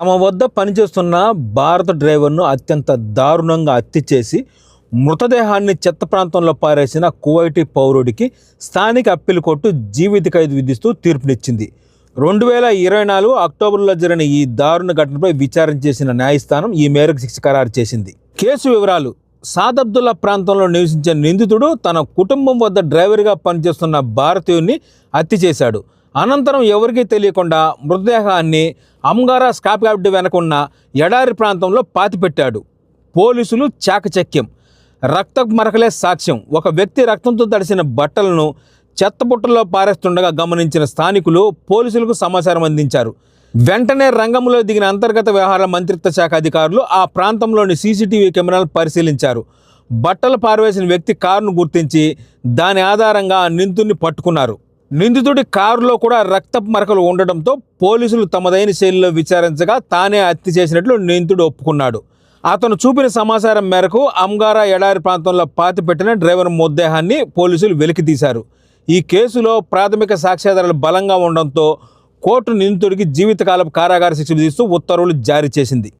తమ వద్ద పనిచేస్తున్న భారత డ్రైవర్ను అత్యంత దారుణంగా హత్య చేసి మృతదేహాన్ని చెత్త ప్రాంతంలో పారేసిన కువైటీ పౌరుడికి స్థానిక అప్పీల్ కోర్టు జీవిత ఖైదు విధిస్తూ తీర్పునిచ్చింది. రెండు వేల ఇరవై నాలుగు అక్టోబర్లో జరిగిన ఈ దారుణ ఘటనపై విచారణ చేసిన న్యాయస్థానం ఈ మేరకు శిక్ష ఖరారు చేసింది. కేసు వివరాలు. సాదబ్దుల్లా ప్రాంతంలో నివసించే నిందితుడు తన కుటుంబం వద్ద డ్రైవర్గా పనిచేస్తున్న భారతీయుని హత్య చేశాడు. అనంతరం ఎవరికీ తెలియకుండా మృతదేహాన్ని అమ్గారా స్కాప్ యార్డ్ వెనకున్న ఎడారి ప్రాంతంలో పాతిపెట్టాడు. పోలీసులు చాకచక్యం. రక్త మరకలే సాక్ష్యం. ఒక వ్యక్తి రక్తంతో తడిసిన బట్టలను చెత్తబుట్టలో పారేస్తుండగా గమనించిన స్థానికులు పోలీసులకు సమాచారం అందించారు. వెంటనే రంగంలో దిగిన అంతర్గత వ్యవహారాల మంత్రిత్వ శాఖ అధికారులు ఆ ప్రాంతంలోని సీసీటీవీ కెమెరాలు పరిశీలించారు. బట్టలు పారవేసిన వ్యక్తి కారును గుర్తించి దాని ఆధారంగా ఆ పట్టుకున్నారు. నిందితుడి కారులో కూడా రక్తపు మరకలు ఉండడంతో పోలీసులు తమదైన శైలిలో విచారించగా తానే హత్య చేసినట్లు నిందితుడు ఒప్పుకున్నాడు. అతను చూపిన సమాచారం మేరకు అంగారా ఎడారి ప్రాంతంలో పాతిపెట్టిన డ్రైవర్ మృతదేహాన్ని పోలీసులు వెలికితీశారు ఈ కేసులో ప్రాథమిక సాక్ష్యాధారాలు బలంగా ఉండడంతో కోర్టు నిందితుడికి జీవితకాలపు కారాగార శిక్ష విధిస్తూ ఉత్తర్వులు జారీ చేసింది.